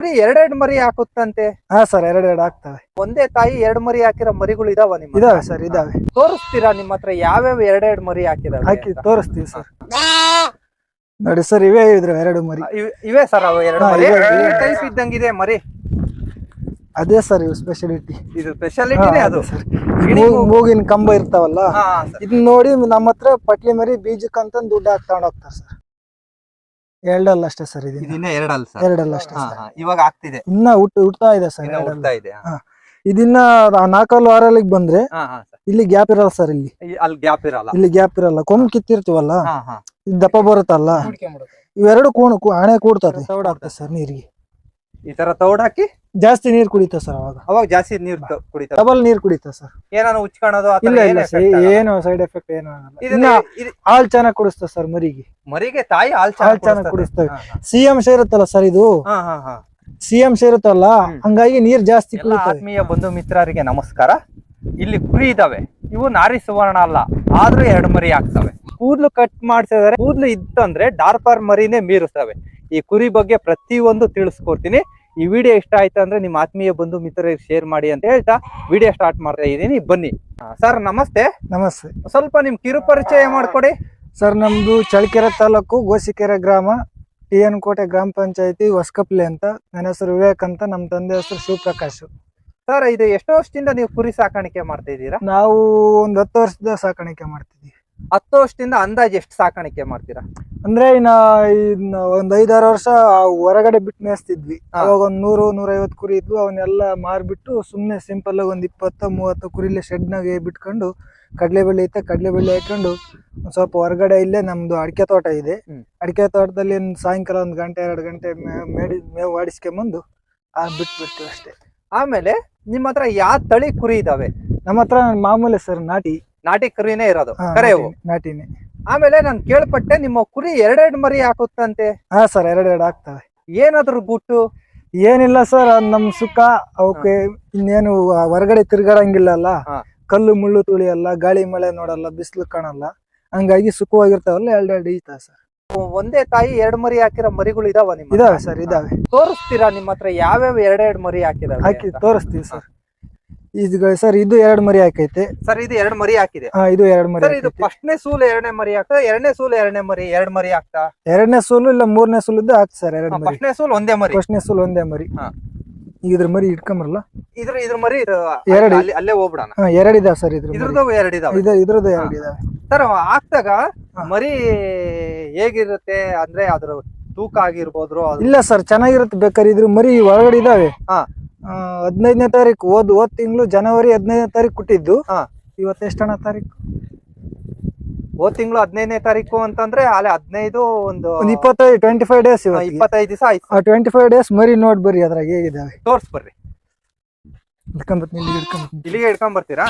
ಕುರಿ ಎರಡೆರಡು ಮರಿ ಹಾಕುತ್ತಂತೆ? ಹಾ ಸರ್ ಎರಡೆರಡು ಹಾಕ್ತವೆ ಒಂದೇ ತಾಯಿ ಎರಡು ಮರಿ ಹಾಕಿರೋ ಮರಿಗಳು ಇದಾವ ನಿಮ್ ಹತ್ರ? ಇದಾವೆ ಸರ್ ಇದಾವೆ. ತೋರಿಸ್ತೀರಾ ನಿಮ್ಮ ಹತ್ರ ಯಾವ್ಯಾವ ಎರಡೆರಡು ಮರಿ ಹಾಕಿದಾವೆ ಹಾಕಿ ಅಂತ? ತೋರಿಸ್ತೀವಿ ಸರ್. ನೋಡಿ ಸರ್ ಇವೇ ಇದ್ರೆ ಎರಡು ಮರಿ. ಇವ್- ಇವೇ ಸರ್ ಅವ ಎರಡು ಹಾ, ಮರಿ. ಇವೆ, ಇವೆ. ಟೈಪ್ ಇದ್ದಂಗಿದೆ ಮರಿ. ಅದೇ ಸರ್ ಇವು ಸ್ಪೆಷಾಲಿಟಿ ಇದು ಸ್ಪೆಷಾಲಿಟಿನೇ ಅದು. ಸರ್. ಗಿಣಿ ಮೂಗು. ಮೂಗಿನ ಕಂಬ ಇರ್ತಾವಲ್ಲ? ಹಾ, ಸರ್. ಇದನ್ನ ನೋಡಿ ನಮ್ಮ ಹತ್ರ ಪಟ್ಲಿ ಮರಿ ಬೀಜಕ್ಕಂತ ದುಡ್ಡು ಹಾಕಿ ತಗೊಂಡ್ ಹೋಗ್ತಾರೆ ಸರ್. ಎರಡಲ್ಲ ಅಷ್ಟೇ ಸರ್ ಇದು ಎರಡಲ್ಲ ಸರ್. ಎರಡಲ್ಲ ಅಷ್ಟೇ. ಇವಾಗ ಆಗ್ತಿದೆ. ಇನ್ನ ಹುಟ್ಟು ಹುಟ್ತಾ ಇದೆ ಸರ್. ಹುಟ್ತಾ ಇದೆ ಹಾ. ಇದಿನ್ನ ಆ ನಾಲ್ಕಲ್ಲು ಆರಲ್ಲಿಗೆ ಬಂದ್ರೆ ಹಾ ಹಾ ಸರ್. ಇಲ್ಲಿ ಗ್ಯಾಪ್ ಇರಲ್ಲ ಸರ್ ಇಲ್ಲಿ. ಅಲ್ಲಿ ಗ್ಯಾಪ್ ಇರಲ್ಲ. ಇಲ್ಲಿ ಗ್ಯಾಪ್ ಇರಲ್ಲ. ಕೊಂಬ್ ಕಿತ್ತಿರ್ತೀವಲ್ಲ? ಹಾ ಹಾ. ಇದು ದಪ್ಪ ಬರುತ್ತಲ್ಲ? ಇವೆರಡು ಕೋಣ ಆಣೆ ಹಣೆ ಕೂಡ್ತದೆ ಆಗ್ತದೆ ಸರ್ ನೀರಿಗೆ. ಈ ತರ ತೌಡ್ ಹಾಕಿ? ಜಾಸ್ತಿ ನೀರ್ ಕುಡಿತ ಸರ್ ಅವಾಗ. ಅವಾಗ ಜಾಸ್ತಿ ನೀರ್ ಕುಡಿತ. ಡಬಲ್ ನೀರ್ ಕುಡಿತ ಸರ್. ಏನಾದ್ರು ಉಚ್ಕೊಳೋದು ಥರ ಇಲ್ಲ ಇಲ್ಲ ಏನು ಸೈಡ್ ಎಫೆಕ್ಟ್ ಏನು ಆಗಲ್ಲ. ಹಾಲ್ ಚೆನ್ನಾಗಿ ಕುಡಿಸ್ತ ಸರ್ ಮರಿಗೆ. ಮರಿಗೆ ತಾಯಿ ಹಾಲ್ ಹಾಲ್ ಚೆನ್ನಾಗಿ ಕುಡಿಸ್ತೇವೆ ಸಿ ಅಂಶ ಇರುತ್ತಲ್ಲ ಸರ್ ಇದು? ಹಾ ಹಾ ಹಾ. ಸಿ ಅಂಶ ಇರುತ್ತಲ್ಲ ಹ್ಮ್. ಹಂಗಾಗಿ ನೀರ್ ಜಾಸ್ತಿ ಆತ್ಮೀಯ ಬಂಧು ಮಿತ್ರರಿಗೆ ನಮಸ್ಕಾರ. ಇಲ್ಲಿ ಕುರಿ ಇದಾವೆ. ಇವು ನಾರಿ ಸುವರ್ಣ ಅಲ್ಲ ಆದ್ರೂ ಎರಡು ಮರಿ ಆಗ್ತವೆ. ಕೂದ್ಲು ಕಟ್ ಮಾಡ್ಸಿದಾರೆ ಕೂದ್ಲು ಇತ್ತಂದ್ರೆ ಡಾರ್ಪರ್ ಮರಿನೇ ಮೀರಿಸ್ತವೆ ಈ ಕುರಿ ಬಗ್ಗೆ ಪ್ರತಿಯೊಂದು ತಿಳಿಸ್ಕೊಡ್ತೀನಿ. ಈ ವಿಡಿಯೋ ಇಷ್ಟ ಆಯ್ತು ಅಂದ್ರೆ ನಿಮ್ಮ ಆತ್ಮೀಯ ಬಂಧು ಮಿತ್ರರಿಗೆ ಶೇರ್ ಮಾಡಿ ಅಂತ ಹೇಳ್ತಾ ವಿಡಿಯೋ ಸ್ಟಾರ್ಟ್ ಮಾಡ್ತಾ ಇದ್ದೀನಿ. ಬನ್ನಿ. ಸರ್ ನಮಸ್ತೆ. ನಮಸ್ತೆ. ಸ್ವಲ್ಪ ನಿಮ್ ಕಿರು ಪರಿಚಯ ಮಾಡ್ಕೊಡಿ. ಸರ್ ನಮ್ದು ಚಳಕೆರೆ ತಾಲೂಕು ಗೋಸಿಕೆರೆ ಗ್ರಾಮ ಟಿ ಎನ್ ಕೋಟೆ ಗ್ರಾಮ ಪಂಚಾಯತಿ ಹೊಸಕಪ್ಲೆ ಅಂತ. ನನ್ನ ಹೆಸರು ವಿವೇಕ್ ಅಂತ ನಮ್ಮ ತಂದೆ ಹೆಸರು ಶಿವಪ್ರಕಾಶ್. ಸರ್ ಇದು ಎಷ್ಟೋ ವರ್ಷದಿಂದ ನೀವು ಕುರಿ ಸಾಕಾಣಿಕೆ ಮಾಡ್ತಾ ಇದ್ದೀರಾ? ನಾವು ಒಂದ್ ಹತ್ತು ವರ್ಷದ ಸಾಕಾಣಿಕೆ ಮಾಡ್ತಿದ್ವಿ ಹತ್ತು ವರ್ಷದಿಂದ ಅಂದಾಜು ಎಷ್ಟು ಸಾಕಾಣಿಕೆ ಮಾಡ್ತೀರಾ? ಅಂದ್ರೆ ಇನ್ನ ಒಂದ್ ಐದಾರು ವರ್ಷ ಹೊರಗಡೆ ಬಿಟ್ಟು ಮೇಯಿಸ್ತಿದ್ವಿ. ಅವಾಗ ಒಂದ್ ನೂರು ನೂರೈವತ್ತು ಕುರಿ ಇದ್ವು. ಅವನ್ನೆಲ್ಲ ಮಾರ್ಬಿಟ್ಟು ಸುಮ್ನೆ ಸಿಂಪಲ್ ಆಗಿ ಒಂದ್ ಇಪ್ಪತ್ತ ಮೂವತ್ತು ಕುರಿಲೆ ಶೆಡ್ನಾಗೆ ಬಿಟ್ಕೊಂಡು ಕಡಲೆ ಬೆಳೆ ಐತೆ ಕಡಲೆ ಬೆಳೆ ಹಾಕೊಂಡು ಒಂದ್ ಸ್ವಲ್ಪ ಹೊರಗಡೆ ಇಲ್ಲೇ ನಮ್ದು ಅಡಿಕೆ ತೋಟ ಇದೆ. ಅಡಿಕೆ ತೋಟದಲ್ಲಿ ಒಂದ್ ಸಾಯಂಕಾಲ ಒಂದ್ ಗಂಟೆ ಎರಡು ಗಂಟೆ ಮೇಡಿ ಮೇವು ಆಡಿಸ್ಕೊಂಬಂದು ಆ ಬಿಟ್ಬಿಟ್ಟು ಅಷ್ಟೇ. ಆಮೇಲೆ ನಿಮ್ಮ ಹತ್ರ ಯಾವ ತಳಿ ಕುರಿ ಇದಾವೆ? ನಮ್ಮ ಹತ್ರ ಮಾಮೂಲಿ ಸರ್ ನಾಟಿ. ನಾಟಿ ಕರಿನೇ ಇರೋದು ಕರೆವು ನಾಟಿನೇ- ಆಮೇಲೆ ನಾನು ಕೇಳ್ಪಟ್ಟೆ ನಿಮ್ಮ ಕುರಿ ಎರಡೆರಡು ಮರಿ ಹಾಕುತ್ತಂತೆ. ಹಾ ಸರ್ ಎರಡೆರಡು ಹಾಕ್ತವೆ. ಏನಾದ್ರು ಗುಟ್ಟು? ಏನಿಲ್ಲ ಸರ್ ಅದ್ ನಮ್ ಸುಖ. ಅವಕ್ಕೆ ಇನ್ನೇನು ಹೊರಗಡೆ ತಿರ್ಗಾಡಂಗಿಲ್ಲಲ್ಲ. ಕಲ್ಲು ಮುಳ್ಳು ತುಳಿಯಲ್ಲ ಗಾಳಿ ಮಳೆ ನೋಡಲ್ಲ ಬಿಸಿಲು ಕಾಣಲ್ಲ. ಹಂಗಾಗಿ ಸುಖವಾಗಿರ್ತಾವಲ್ಲ ಎರಡೆರಡು ಈತಾವ ಸರ್. ಒಂದೇ ತಾಯಿ ಎರಡು ಮರಿ ಹಾಕಿರೋ ಮರಿಗಳು ಇದಾವ ನಿಮ್? ಇದಾವೆ ಸರ್ ಇದಾವೆ. ತೋರಿಸ್ತೀರಾ ನಿಮ್ಮ ಹತ್ರ ಯಾವ್ಯಾವ ಎರಡೆರಡು ಮರಿ ಹಾಕಿದಾವೆ ಹಾಕಿ ತೋರಿಸ್ತೀವಿ ಸರ್. ಇದು ಸರ್ ಇದು ಎರಡು ಮರಿ ಹಾಕೈತೆ. ಸರ್ ಇದು ಎರಡು ಮರಿ ಹಾಕಿದೆ. ಹಾ ಇದು ಎರಡು ಮರಿ ಸರ್ ಇದು. ಫಸ್ಟ್ನೇ ಸೂಲ್ ಎರಡನೇ ಮರಿ ಹಾಕ್ತಾ ಎರಡನೇ ಸೂಲ್ ಎರಡನೇ ಮರಿ ಎರಡು ಮರಿ ಹಾಕ್ತಾ ಎರಡನೇ ಸೂಲು ಇಲ್ಲ ಮೂರನೇ ಸೂಲ್ ಇದ್ದು ಹಾಕ್ತ ಸರ್ ಎರಡು ಮರಿ. ಫಸ್ಟ್ನೇ ಸೂಲ್ ಒಂದೇ ಮರಿ. ಫಸ್ಟ್ನೇ ಸೂಲ್ ಒಂದೇ ಮರಿ. ಹಾ. ಈಗ ಇದ್ರ ಮರಿ ಇಟ್ಕೊಂಬರಲ್ಲ? ಇದ್ರ ಇದ್ರ ಮರಿ ಎರಡು. ಅಲ್ಲಿ- ಹೋಗ್ಬಿಡಣ. ಹಾ ಎರಡು ಇದಾವೆ ಸರ್ ಇದ್ರ. ಇದ್ರದ್ದು ಎರಡು ಇದಾವೆ. ಇದು ಇದ್ರದ್ದು ಎರಡು ಇದಾವೆ. ಸರ್ ಹಾಕ್ದಾಗ ಮರಿ ಹೇಗಿರುತ್ತೆ? ಅಂದ್ರೆ ಅದ್ರ ತೂಕ ಆಗಿರ್ಬೋದ್ರು ಇಲ್ಲ ಸರ್ ಚೆನ್ನಾಗಿರುತ್ತೆ ಬೇಕಾದ್ರೆ ಇದ್ರ ಮರಿ ಒಳಗಡೆ ಇದಾವೆ. ಹಾ. ಹದಿನೈದನೇ ತಾರೀಕು ಹೋದ್ ಹೋದ್ ತಿಂಗಳು ಜನವರಿ ಹದಿನೈದನೇ ತಾರೀಕು ಕೊಟ್ಟಿದ್ದು ಹಾ. ಇವತ್ತು ಎಷ್ಟನೇ ತಾರೀಕು? ಹೋದ್ ತಿಂಗಳು ಹದಿನೈದನೇ ತಾರೀಕು ಅಂತಂದ್ರೆ ಅಲ್ಲಿ ಹದಿನೈದು ಒಂದು ಇಪ್ಪತ್ತೈದು ಟ್ವೆಂಟಿ ಫೈವ್ ಡೇಸ್ ಇಪ್ಪತ್ತೈದು ದಿವಸ ಆಯ್ತು. ಟ್ವೆಂಟಿ ಫೈವ್ ಡೇಸ್ ಮರಿ ನೋಡ್ ಬರ್ರಿ ಅದ್ರಾಗ ಹೇಗಿದ್ದಾವೆ ತೋರ್ಸ್ ಬರ್ರಿ. ಇಲ್ಲಿಗೆ ಹಿಡ್ಕೊಂಡ್ ಬರ್ತೀರಾ?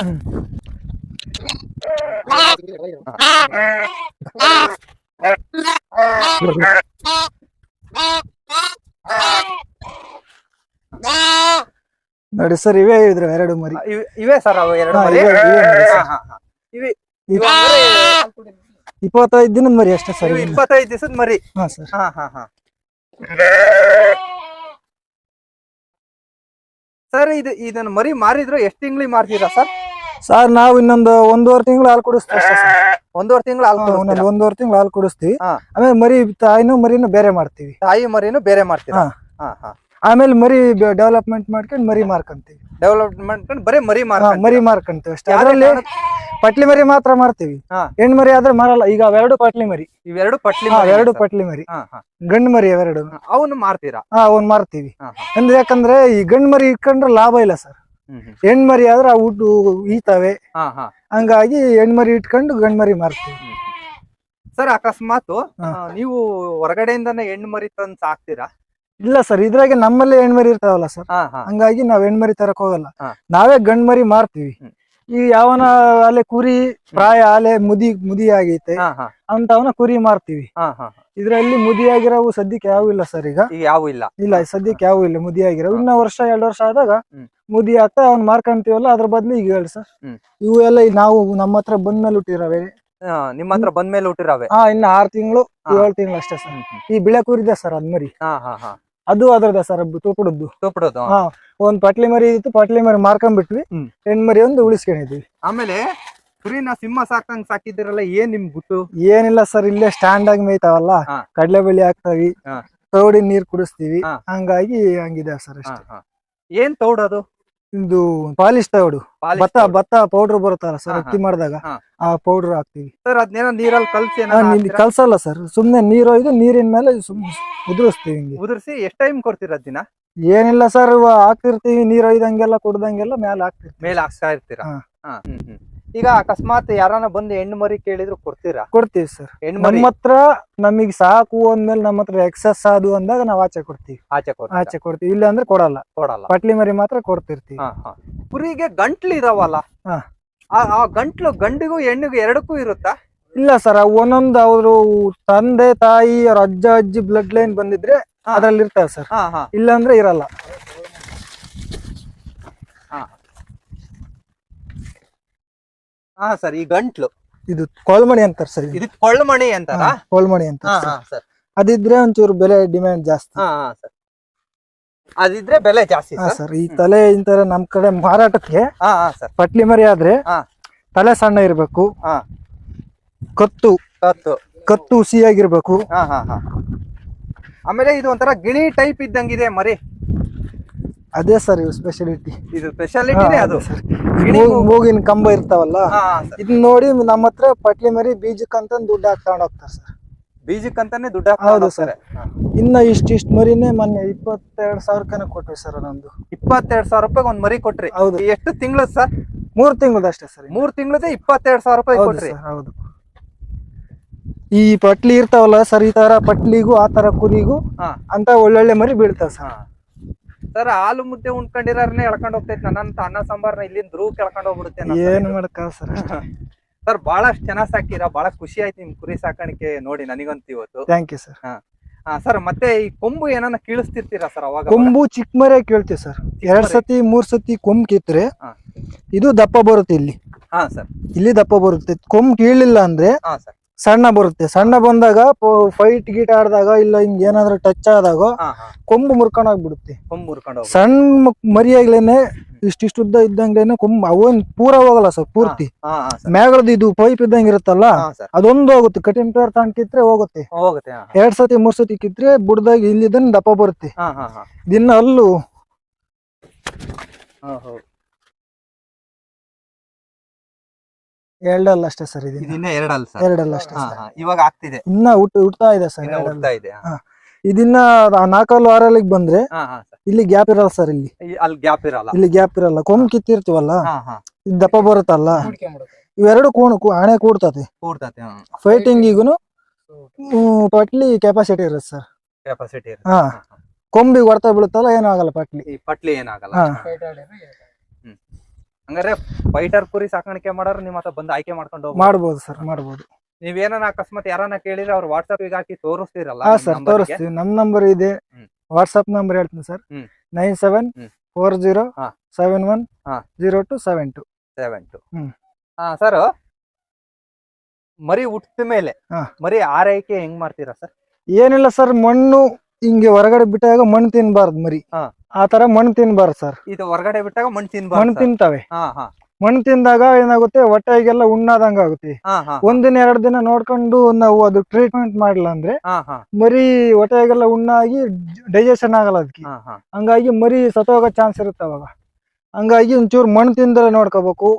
ನೋಡಿ ಸರ್ ಇವೇ ಇದ್ರ ಎರಡು ಮರಿ ಇವ್- ಇವೇ ಸರ್ ಅವು ಎರಡು ಹಾ, ಮರಿ ಇವೆ- ಇವೆ ಮರಿ ಹಾ, ಸರ್. ಹಾ, ಹಾ. ಇವೆ- ಇವು ಅಂದ್ರೆ ಇಪ್ಪತ್ತೈದು ದಿನದ ಮರಿ ಅಷ್ಟೇ ಸರ್ ಇವು. ಇಪ್ಪತ್ತೈದು ದಿವಸದ ಮರಿ ಹಾ ಸರ್ ಹಾ ಹಾ ಹಾ ಸರ್ ಇದು ಇದನ್ನ ಮರಿ ಮಾರಿದ್ರು ಎಷ್ಟು ತಿಂಗ್ಳಿಗೆ ಮಾರ್ತೀರಾ ಸರ್ ಸರ್ ನಾವು ಇನ್ನೊಂದು ಒಂದೂವರೆ ತಿಂಗಳು ಹಾಲು ಕುಡಿಸ್ತೀವಿ ಅಷ್ಟೇ ಸರ್ ಒಂದೂವರೆ ತಿಂಗಳು ಹಾಲು ಹಾ? ಒಂದೊಂದು ಒಂದೂವರೆ ತಿಂಗಳು ಹಾಲು ಕುಡಿಸ್ತೀವಿ ಹಾ. ಆಮೇಲೆ ಮರಿ ತಾಯಿನೂ ಮರಿನೂ ಬೇರೆ ಮಾಡ್ತೀವಿ ತಾಯಿ ಮರಿನೂ ಬೇರೆ ಮಾಡ್ತೀರಾ ಹಾ. ಹಾ ಹಾ ಆಮೇಲೆ ಮರಿ ಡೆವಲಪ್ಮೆಂಟ್ ಮಾಡ್ಕೊಂಡು ಮರಿ ಮಾರ್ಕೊಂತೀವಿ. ಡೆವಲಪ್ಮೆಂಟ್ ಬರೀ ಮರಿ ಮಾರ್? ಮರಿ ಮಾರ್ಕೊಂತೀವಿ ಅಷ್ಟೇ. ಅದರಲ್ಲಿ ಪಟ್ಲಿ ಮರಿ ಮಾತ್ರ ಮಾರ್ತೀವಿ. ಹೆಣ್ಣು ಮರಿ ಆದ್ರೆ ಮಾರಲ್ಲ. ಈಗ ಅವೆರಡು ಪಟ್ಲಿ ಮರಿ. ಇವೆರಡು ಪಟ್ಲಿ ಎರಡು. ಪಟ್ಲಿ ಮರಿ. ಗಂಡು ಮರಿ ಅವೆರಡು. ಅವನು ಮಾರ್ತೀರಾ? ಹಾ ಅವನ್ ಮಾರ್ತೀವಿ. ಅಂದ್ರೆ ಯಾಕಂದ್ರೆ ಈ ಗಂಡು ಮರಿ ಇಟ್ಕೊಂಡ್ರೆ ಲಾಭ ಇಲ್ಲ ಸರ್. ಹ್ಮ್ ಹ್ಮ್. ಹೆಣ್ ಮರಿ ಆದ್ರೆ ಆ ಊಟ ಈತಾವೆ. ಹಂಗಾಗಿ ಹೆಣ್ ಮರಿ ಇಟ್ಕೊಂಡು ಗಂಡ್ ಮರಿ ಮಾರ್ತೀವಿ. ಸರ್ ಅಕಸ್ಮಾತ್ ನೀವು ಹೊರಗಡೆಯಿಂದಾನೆ ಹೆಣ್ಣು ಮರಿ ತಂದು ಸಾಕ್ತೀರಾ? ಇಲ್ಲ ಸರ್ ಇದ್ರಾಗೆ ನಮ್ಮಲ್ಲೇ ಹೆಣ್ಮರಿ ಇರ್ತಾವಲ್ಲ ಸರ್ ಹಾ ಹಾ. ಹಂಗಾಗಿ ನಾವ್ ಹೆಣ್ಮರಿ ತರಕ್ ಹೋಗಲ್ಲ. ಹಾ. ನಾವೇ ಗಂಡ್ಮರಿ ಮಾರ್ತೀವಿ. ಹ್ಮ್. ಈ ಯಾವನ ಅಲೆ ಕುರಿ ಪ್ರಾಯ ಅಲೆ ಮುದಿ ಮುದಿ ಆಗೈತೆ ಹಾ ಹಾ. ಅಂತವನ ಕುರಿ ಮಾರ್ತೀವಿ. ಹಾ ಹಾ ಇದ್ರಲ್ಲಿ ಮುದಿ ಆಗಿರವು ಸದ್ಯಕ್ಕೆ ಯಾವು ಇಲ್ಲ ಸರ್ ಈಗ. ಈಗ ಯಾವ ಇಲ್ಲ. ಇಲ್ಲ ಸದ್ಯಕ್ಕೆ ಯಾವ ಇಲ್ಲ ಮುದಿ ಆಗಿರೋ ಇನ್ನ ವರ್ಷ ಎರಡು ವರ್ಷ ಆದಾಗ ಹ್ಮ್. ಮುದಿ ಆಗ್ತಾ ಅವ್ನ್ ಮಾರ್ಕೊಂತೀವಲ್ಲ ಅದ್ರ ಬದ್ಲು ಈಗ ಹೇಳಿ ಸರ್ ಹ್ಮ್. ಇವು ಎಲ್ಲ ಈ ನಾವು ನಮ್ಮ ಹತ್ರ ಬಂದ್ಮೇಲೆ ಹುಟ್ಟಿರವೆ. ಆ, ನಿಮ್ಮ ಹತ್ರ ಬಂದ್ಮೇಲೆ ಹುಟ್ಟಿರವೆ. ಹಾ ಇನ್ನ ಆರ್ ತಿಂಗಳು ಹಾ. ಏಳು ತಿಂಗಳು ಅಷ್ಟೇ ಸರ್. ಈ ಬಿಳೆ ಕೂರಿದೆ ಸರ್ ಅದ್ ಮರಿ ಹಾ ಹಾ ಹಾ. ಅದು ಅದ್ರದ ಸರ್ ತೂಪುಡದ್ದು ತೋಪಡೋದು ಹಾ ಒಂದ್ ಪಟ್ಲಿ ಮರಿ ಇತ್ತು ಪಟ್ಲಿ ಮರಿ ಮಾರ್ಕೊಂಡ್ಬಿಟ್ವಿ ಹ್ಮ್. ಹೆಣ್ ಮರಿ ಒಂದು ಉಳಿಸ್ಕೊಂಡಿದ್ವಿ ಆಮೇಲೆ ಕುರಿನ ಸಿಂಹ ಸಾಕಂಗ್ ಸಾಕಿದಿರಲ್ಲ ಏನ್ ನಿಮ್ ಗುಟ್ಟು ಏನಿಲ್ಲ ಸರ್ ಇಲ್ಲೇ ಸ್ಟ್ಯಾಂಡ್ ಆಗಿ ಮೇಯ್ತಾವಲ್ಲ ಹಾ. ಕಡಲೆ ಬೆಳಿ ಹಾಕ್ತಾವಿ ಹಾ. ತೌಡಿ ನೀರ್ ಕುಡಿಸ್ತೀವಿ ಹಾ. ಹಂಗಾಗಿ ಹಂಗಿದೆ ಸರ್ ಅಷ್ಟೇ. ಏನ್ ತೌಡೋದು ಇದು ಪಾಲಿಶ್ ತಗೊಡು ಭತ್ತ. ಭತ್ತ ಪೌಡರ್ ಬರುತ್ತಲ್ಲ ಸರ್ ಹಾ, ಅಕ್ಕಿ ಮಾಡಿದಾಗ ಹಾ. ಆ ಪೌಡರ್ ಹಾಕ್ತಿವಿ ಸರ್ ಅದ್ನೇನೋ ನೀರಲ್ಲಿ ಕಲ್ಸಿ ಕಲ್ಸಲ್ಲ ಸರ್ ಸುಮ್ನೆ ನೀರ್ ಇದು ನೀರಿನ ಮೇಲೆ ಉದುರಿಸ್ತೀವಿ ಹಿಂಗೆ ಉದುರ್ಸಿ ಎಷ್ಟ್ ಟೈಮ್ ಕೊಡ್ತೀರ ದಿನ ಏನಿಲ್ಲ ಸರ್ ಹಾಕ್ತಿರ್ತೀವಿ ನೀರ್ ಒಯ್ದಂಗೆಲ್ಲ ಕುಡ್ದಂಗೆಲ್ಲ ಮೇಲೆ ಹಾಕ್ತಿರ್ತೀವಿ ಮೇಲೆ ಹಾಕ್ತಾ ಇರ್ತೀರಾ ಹಾ. ಹಾ, ಹ್ಮ್, ಹ್ಮ್. ಈಗ ಅಕಸ್ಮಾತ್ ಯಾರನ್ನ ಬಂದು ಹೆಣ್ಣು ಮರಿ ಕೇಳಿದ್ರು ಕೊಡ್ತೀರಾ? ಕೊಡ್ತೀವಿ ಸರ್. ಹೆಣ್ಮರಿ ಮರಿ? ನಮ್ಮ ಹತ್ರ ನಮಗ್ ಸಾಕು ಅಂದ್ಮೇಲೆ ನಮ್ಮ ಹತ್ರ ಎಕ್ಸಸ್ ಆದು ಅಂದಾಗ ನಾವ್ ಆಚೆ ಕೊಡ್ತೀವಿ. ಆಚೆ ಕೊಡ್ತೀರಾ? ಆಚೆ ಕೊಡ್ತೀವಿ. ಇಲ್ಲ ಅಂದ್ರೆ ಕೊಡಲ್ಲ. ಕೊಡಲ್ಲ. ಪಟ್ಲಿ ಮರಿ ಮಾತ್ರ ಕೊಡ್ತಿರ್ತೀವಿ. ಹಾ, ಹಾ. ಕುರಿಗೆ ಗಂಟ್ಲು ಇರವಲ್ಲ ಹಾ. ಆ ಆ ಗಂಟ್ಲು ಗಂಡಿಗೂ ಹೆಣ್ಣಿಗೂ ಎರಡಕ್ಕೂ ಇರುತ್ತಾ? ಇಲ್ಲ ಸರ್ ಒಂದೊಂದು ಅವರು ತಂದೆ ತಾಯಿ ಅವ್ರ ಅಜ್ಜ ಅಜ್ಜಿ ಬ್ಲಡ್ ಲೈನ್ ಬಂದಿದ್ರೆ ಹಾ. ಅದ್ರಲ್ಲಿ ಇರ್ತಾವೆ ಸರ್. ಹಾ ಹಾ. ಇಲ್ಲ ಅಂದ್ರೆ ಇರಲ್ಲ ಹಾ ಹಾ ಸರ್ ಈ ಗಂಟ್ಲು. ಇದು ಕೋಲ್ಮಣಿ ಅಂತಾರ ಸರ್ ಇದು. ಕೊಳ್ಮಣಿ ಕೊಳ್ಳಮಣಿ ಅಂತಾರ ಕೋಲ್ಮಣಿ ಅಂತ ಹಾ ಹಾ ಸರ್. ಅದಿದ್ರೆ ಒಂಚೂರು ಬೆಲೆ ಡಿಮ್ಯಾಂಡ್ ಜಾಸ್ತಿ. ಹಾ ಹಾ ಸರ್. ಅದಿದ್ರೆ ಬೆಲೆ ಜಾಸ್ತಿ ಹಾ ಸರ್? ಸರ್ ಈ ತಲೆ ಇಂತರ ನಮ್ ಕಡೆ ಮಾರಾಟಕ್ಕೆ ಹಾ ಹಾ ಸರ್. ಪಟ್ಲಿ ಮರಿ ಆದ್ರೆ ಹಾ. ತಲೆ ಸಣ್ಣ ಇರ್ಬೇಕು ಹಾ. ಕತ್ತು ಕತ್ತು. ಕತ್ತು ಹುಸಿಯಾಗಿರ್ಬೇಕು ಹಾ ಹಾ ಹಾ. ಆಮೇಲೆ ಇದು ಒಂಥರ ಗಿಣಿ ಟೈಪ್ ಇದ್ದಂಗಿದೆ ಮರಿ. ಅದೇ ಸರ್ ಇವ್ ಸ್ಪೆಷಾಲಿಟಿ ಇದು ಸ್ಪೆಷಾಲಿಟಿನೇ ಅದು. ಮೂಗಿನ ಕಂಬ ಇರ್ತಾವಲ್ಲ ಇದನ್ನ ನೋಡಿ ನಮ್ಮ ಹತ್ರ ಪಟ್ಲಿ ಮರಿ ಬೀಜಕ್ಕಂತ ದುಡ್ಡು ಹಾಕೊಂಡು ಹೋಗ್ತಾರೆ ಸರ್ ಬೀಜಕ್ಕಂತಾನೆ ದುಡ್ಡು ಹೌದು ಸರ್. ಇನ್ನ ಇಷ್ಟ ಇಷ್ಟ ಮರಿನೇ ಮೊನ್ನೆ ಇಪ್ಪತ್ತೆರಡು ಸಾವಿರಕ್ಕನ ಕೊಟ್ವಿ ಸರ್ ನಮ್ದು ಇಪ್ಪತ್ತೆರಡು ಸಾವಿರ ರೂಪಾಯಿ ಒಂದ್ ಮರಿ ಕೊಟ್ರಿ. ಹೌದು. ಎಷ್ಟು ತಿಂಗಳು ಸರ್ ಮೂರ್ ತಿಂಗಳದಷ್ಟೇ ಸರ್. ಮೂರ್ ತಿಂಗಳದ ಇಪ್ಪತ್ತೆರಡು ಸಾವಿರ ರೂಪಾಯಿ ಕೊಟ್ರಿ. ಹೌದು. ಈ ಪಟ್ಲಿ ಇರ್ತಾವಲ್ಲ ಸರ್ ಈ ತರ ಪಟ್ಲಿಗೂ ಆ ತರ ಕುರಿಗೂ ಅಂತ ಒಳ್ಳೊಳ್ಳೆ ಮರಿ ಬೀಳ್ತಾವ ಸರ್ ಸರ್ ಹಾಲು ಮುದ್ದೆ ಉಣ್ಕೊಂಡಿರೋರ್ನೇ ಎಳ್ಕೊಂಡು ಹೋಗ್ತೈತೆ ನನ್ನಂತ ಅನ್ನ ಸಾಂಬಾರ್ನ ಇಲ್ಲಿಂದ ಧ್ರುವ ಕೆಳ್ಕೊಂಡ್ ಹೋಗ್ಬಿಡುತ್ತೆ ನನ್ನ ಏನ್ ಮಾಡಕ ಸರ್ ಸರ್ ಬಹಳಷ್ಟು ಚೆನ್ನಾಗ್ ಸಾಕಿರ. ಬಹಳ ಖುಷಿ ಆಯ್ತು ನಿಮ್ ಕುರಿ ಸಾಕಾಣಿಕೆ ನೋಡಿ ನನಗಂತೂ ಇವತ್ತು. ಥ್ಯಾಂಕ್ ಯು ಸರ್ ಹಾ. ಸರ್ ಮತ್ತೆ ಈ ಕೊಂಬು ಏನನ್ನ ಕೀಳಿಸ್ತಿರ್ತೀರಾ ಸರ್ ಅವಾಗ? ಕೊಂಬು ಚಿಕ್ಕ ಮರಿ ಕೇಳ್ತೀವಿ ಸರ್. ಎರಡ್ ಮರಿ. ಸತಿ ಮೂರ್ ಸತಿ ಕೊಂಬ್ ಕಿತ್ರೆ ಹಾ. ಇದು ದಪ್ಪ ಬರುತ್ತೆ ಇಲ್ಲಿ. ಹಾ ಸರ್. ಇಲ್ಲಿ ದಪ್ಪ ಬರುತ್ತೆ. ಕೊಂಬ್ ಕೀಳಿಲ್ಲ ಅಂದ್ರೆ ಹಾ ಸರ್. ಸಣ್ಣ ಬರುತ್ತೆ. ಸಣ್ಣ ಬಂದಾಗ ಫೈಟ್ ಗೀಟ್ ಆಡಿದಾಗ ಇಲ್ಲ ಹಿಂಗ್ ಏನಾದ್ರು ಟಚ್ ಆದಾಗ ಕೊಂಬು ಮುರ್ಕೊಂಡ್ ಹೋಗ್ಬಿಡುತ್ತೆ. ಕೊಂಬು ಮುರ್ಕೊಂಡು ಸಣ್ಣ ಮರಿಯಾಗ್ಲೇನೆ ಇಷ್ಟಿಷ್ಟು ಉದ್ದ ಇದ್ದಂಗ್ಲೇನೆ ಕೊಂಬು ಅವನ್ ಪೂರ ಹೋಗಲ್ಲ ಸರ್ ಪೂರ್ತಿ. ಮ್ಯಾಗದ ಇದು ಪೈಪ್ ಇದ್ದಂಗ ಇರುತ್ತಲ್ಲ ಅದೊಂದು ಹೋಗುತ್ತೆ ಕಟಿಂಗ್ ಪೇರ್ ಕಿತ್ರೆ ಹೋಗುತ್ತೆ. ಎರಡ್ ಸತಿ ಮೂರ್ ಸತಿ ಕಿತ್ರೆ ಬುಡ್ದಾಗ ಇಲ್ಲಿದನ್ ದಪ್ಪ ಬರುತ್ತೆ. ದಿನ ಅಲ್ಲೂ ಎರಡಲ್ಲ ಅಷ್ಟೇ ಸರ್ ಇದು ಎರಡಲ್ಲ ಸರ್. ಎರಡಲ್ಲ ಅಷ್ಟೇ ಹಾ ಹಾ ಇವಾಗ ಆಗ್ತಿದೆ. ಇನ್ನ ಹುಟ್ಟು ಹುಟ್ತಾ ಇದೆ ಸರ್ ಇನ್ನ ಎರಡಲ್ಲ. ಹುಡ್ತಾ ಇದೆ ಹಾ. ಇದನ್ನ ನಾಲ್ಕಲ್ಲು ಆರಲ್ಲಿಗೆ ಬಂದ್ರೆ ಹಾ ಹಾ ಸರ್. ಇಲ್ಲಿ ಗ್ಯಾಪ್ ಇರಲ್ಲ ಸರ್ ಇಲ್ಲಿ. ಈ- ಅಲ್ಲಿ ಗ್ಯಾಪ್ ಇರಲ್ಲ. ಇಲ್ಲಿ ಗ್ಯಾಪ್ ಇರಲ್ಲ. ಕೊಂಬ್ ಕಿತ್ತಿರ್ತೀವಲ್ಲ? ಹಾ ಹಾ. ಇದ್ ದಪ್ಪ ಬರುತ್ತಲ್ಲ? ಇವೆರಡು ಕೋಣ ಆಣೆ ಹಣೆ ಕೂಡ್ತದೆ ಫೈಟಿಂಗ್ ಫೈಟಿಂಗಿಗೂ ಪಟ್ಲಿ ಕೆಪಾಸಿಟಿ ಇರತ್ತೆ ಸರ್. ಕೆಪಾಸಿಟಿ ಇರುತ್ತೆ. ಹಾ. ಹಾ, ಹಾ. ಕೊಂಬಿಗೆ ಹೊಡ್ತಾ ಬೀಳುತ್ತಲ್ಲ ಏನಾಗಲ್ಲ ಆಗಲ್ಲ ಪಟ್ಲಿ. ಈ ಪಟ್ಲಿ ಏನಾಗಲ್ಲ ಹಾ. ಹಂಗಾರೆ ಫೈಟರ್ ಕುರಿ ಸಾಕಾಣಿಕೆ ಮಾಡೋರು ನಿಮ್ಮ ಹತ್ರ ಬಂದು ಆಯ್ಕೆ ಮಾಡ್ಕೊಂಡು ಹೋಗ್ಬೋದು ಮಾಡ್ಬೋದು ಸರ್ ಮಾಡ್ಬೋದು ನೀವೇನ ಅಕಸ್ಮಾತ್ ಯಾರನ್ನ ಕೇಳಿದ್ರೆ ಅವ್ರು ವಾಟ್ಸ್ಆಪ್ ಹಾಕಿ ತೋರಿಸ್ತೀರಲ್ಲ ಹಾ ಸರ್? ತೋರಿಸ್ತೀವಿ ನಮ್ ನಂಬರ್ ಇದೆ ಹ್ಮ್. ವಾಟ್ಸಪ್ ನಂಬರ್ ಹೇಳ್ತೀನಿ ಸರ್ ಹ್ಮ್. ನೈನ್ ಸೆವೆನ್ ಹ್ಮ್. ಫೋರ್ ಜೀರೋ ಹಾ. ಸೆವೆನ್ ಒನ್ ಹಾ. Zero two seven two seven two ಹ್ಮ್. ಹಾ ಸರ್ ಮರಿ ಹುಟ್ಟಿದ ಮೇಲೆ ಹಾ. ಮರಿ ಆರೈಕೆ ಹೆಂಗ್ ಮಾಡ್ತೀರಾ ಸರ್ ಏನಿಲ್ಲ ಸರ್ ಮಣ್ಣು ಹಿಂಗೆ ಹೊರಗಡೆ ಬಿಟ್ಟಾಗ ಮಣ್ಣು ತಿನ್ಬಾರ್ದು ಮರಿ ಹಾ. ಆ ತರ ಮಣ್ಣು ತಿನ್ಬಾರ್ದು ಸರ್. ಇದು ಹೊರಗಡೆ ಬಿಟ್ಟಾಗ ಮಣ್ಣು ಮಣ್ಣು ತಿನ್ಬಾರ್ದು. ತಿಂತಾವೆ. ಹಾ ಹಾ. ಮಣ್ಣು ತಿಂದಾಗ ಏನಾಗುತ್ತೆ? ಹೊಟ್ಟೆಗೆಲ್ಲ ಉಣ್ಣಾದಂಗ ಆಗುತ್ತೆ. ಹಾ ಹಾ ಒಂದಿನ ಎರಡ್ ದಿನ ನೋಡ್ಕೊಂಡು ನಾವು ಅದು ಟ್ರೀಟ್ಮೆಂಟ್ ಮಾಡಿಲ್ಲ ಅಂದ್ರೆ ಹಾ ಹಾ. ಮರಿ ಹೊಟ್ಟೆಗೆಲ್ಲ ಉಣ್ಣಾಗಿ ಡೈಜೆಷನ್ ಆಗಲ್ಲ ಅದಕ್ಕೆ. ಹಾ ಹಾ. ಹಂಗಾಗಿ ಮರಿ ಸತ್ತೋಗೋ ಚಾನ್ಸ್ ಇರುತ್ತೆ ಅವಾಗ. ಹಂಗಾಗಿ ಒಂಚೂರು ಮಣ್ಣು ತಿಂದ್ರೆ ನೋಡ್ಕೋಬೇಕು.